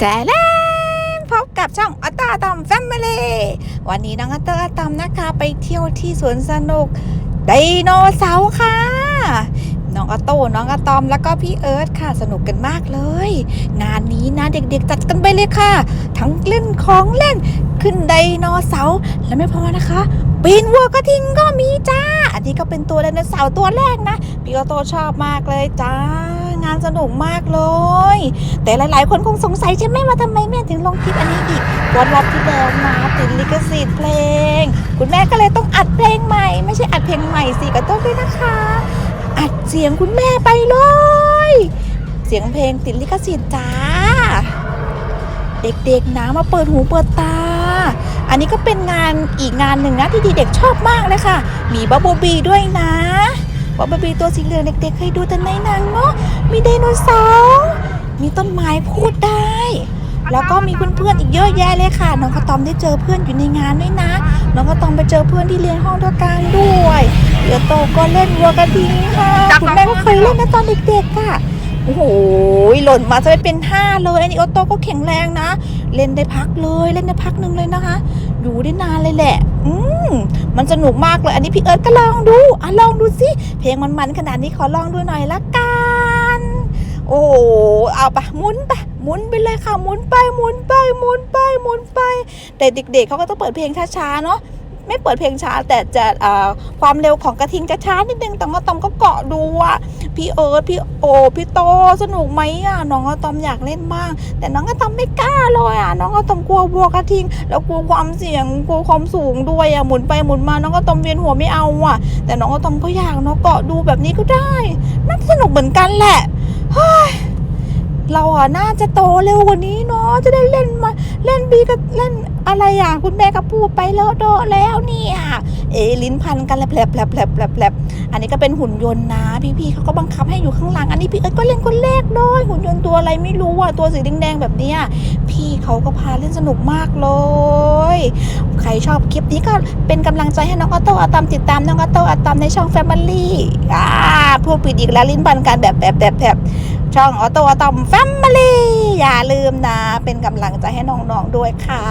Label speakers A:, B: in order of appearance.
A: แจแลนพบกับช่องอัตตาตอมแฟมิลี่วันนี้น้องอัตตาตอมนะคะ ไปเที่ยวที่สวนสนุกไดโนเสาร์ค่ะ น้องออโต้น้องอะตอมแล้วก็พี่เอิร์ธค่ะสนุกกันมากเลย งานนี้นะเด็กๆจัดกันไปเลยค่ะ ทั้งเล่นของเล่นขึ้นไดโนเสาร์และไม่พอนะคะ ปีนวัวกระทิงก็มีจ้า นี้ก็เป็นตัวไดโนเสาร์ตัวแรกนะพี่ออโต้ชอบมากเลยจ้างานสนุกมากเลย แต่หลาย ๆ คนคงสงสัยใช่ไหมว่าทำไมแม่ถึงลงคลิปอันนี้อีกวันรอบที่แล้วนะติดลิขสิทธิ์เพลง คุณแม่ก็เลยต้องอัดเพลงใหม่ ไม่ใช่อัดเพลงใหม่สิก็ต้องด้วยนะคะ อัดเสียงคุณแม่ไปเลย เสียงเพลงติดลิขสิทธิ์จ้า เด็กๆนะมาเปิดหูเปิดตา อันนี้ก็เป็นงานอีกงานหนึ่งนะที่เด็กๆชอบมากเลยค่ะ มีบับเบิลบีด้วยนะบับเบิลบีตัวสีเหลืองเด็กๆเคยดูแต่ในหนังเนาะมีไดโนเสาร์มีต้นไม้พูดได้ แล้วก็มีเพื่อนๆอีกเยอะแยะเลยค่ะ น้องกระตอมได้เจอเพื่อนอยู่ในงานด้วยนะ น้องกระตอมไปเจอเพื่อนที่เรียนห้องเดียวกันด้วย เดี๋ยวโตก็เล่นวัวกระทิงค่ะคุณแม่ก็เคยเล่นนะตอนเด็กๆค่ะ โอ้โหหล่นมาจะไม่เป็นห้าเลยอันนี้โอโต้ก็แข็งแรงนะ เล่นได้พักเลยเล่นได้พักหนึ่งเลยนะคะ อยู่ได้นานเลยแหละ อืมมันสนุกมากเลย อันนี้พี่เอิร์ธก็ลองดูอะลองดูสิเพลงมันๆขนาดนี้ขอลองดูหน่อยละกันโอ้โหเอาปะหมุนไปหมุนไปเลยค่ะหมุนไปหมุนไปหมุนไปหมุนไป แต่เด็กๆเขาก็ต้องเปิดเพลงช้าๆเนาะไม่เปิดเพลงช้าแต่จะความเร็วของกระทิงจะช้านิดนึงแต่ว่าตอมก็เกาะดูอะ พี่เอิร์ธพี่โอพี่โตสนุกไหมอะน้องอะตอมอยากเล่นบ้าง แต่น้องอะตอมไม่กล้าเลยอะน้องอะตอมกลัววัวกระทิง แล้วกลัวความเสี่ยงกลัวความสูงด้วยอะหมุนไปหมุนมาน้องอะตอมเวียนหัวไม่เอาอะ แต่น้องอะตอมก็อยากเนาะเกาะดูแบบนี้ก็ได้น่าสนุกเหมือนกันแหละเฮ้ย เราอะน่าจะโตเร็วกว่านี้เนาะจะได้เล่นมาเล่นบีกับเล่นอะไรอะคุณแม่ก็พูดไปเลอะโดแล้วเนี่ยเอลิ้นพันกันแผลบแผลบแผลบแผลบแผลบอันนี้ก็เป็นหุ่นยนต์นะ พี่ๆเขาก็บังคับให้อยู่ข้างหลัง อันนี้พี่เอิร์ธก็เล่นคนแรกด้วยหุ่นยนต์ตัวอะไรไม่รู้อะตัวสีแดงๆแบบเนี้ยพี่เขาก็พาเล่นสนุกมากเลย ใครชอบคลิปนี้ก็เป็นกำลังใจให้น้องออโต้อะตอมติดตามน้องออโต้อะตอมในช่อง Family อ่าพูดผิดอีกแล้วลิ้นพันกันแบบแบบแบบแบบ ช่องออโต้อตอมแฟมิลี่อย่าลืมนะ เป็นกำลังใจให้น้องๆด้วยค่ะ